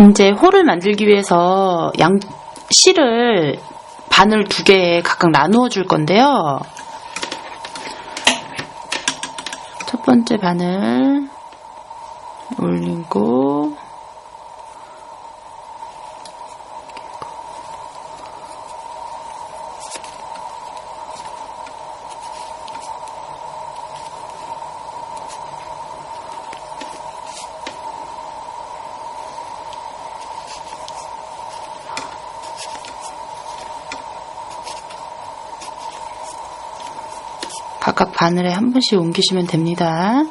이제 홀을 만들기 위해서 양 실을 바늘 두 개에 각각 나누어 줄 건데요. 첫 번째 바늘 올리고 각각 바늘에 한 번씩 옮기시면 됩니다.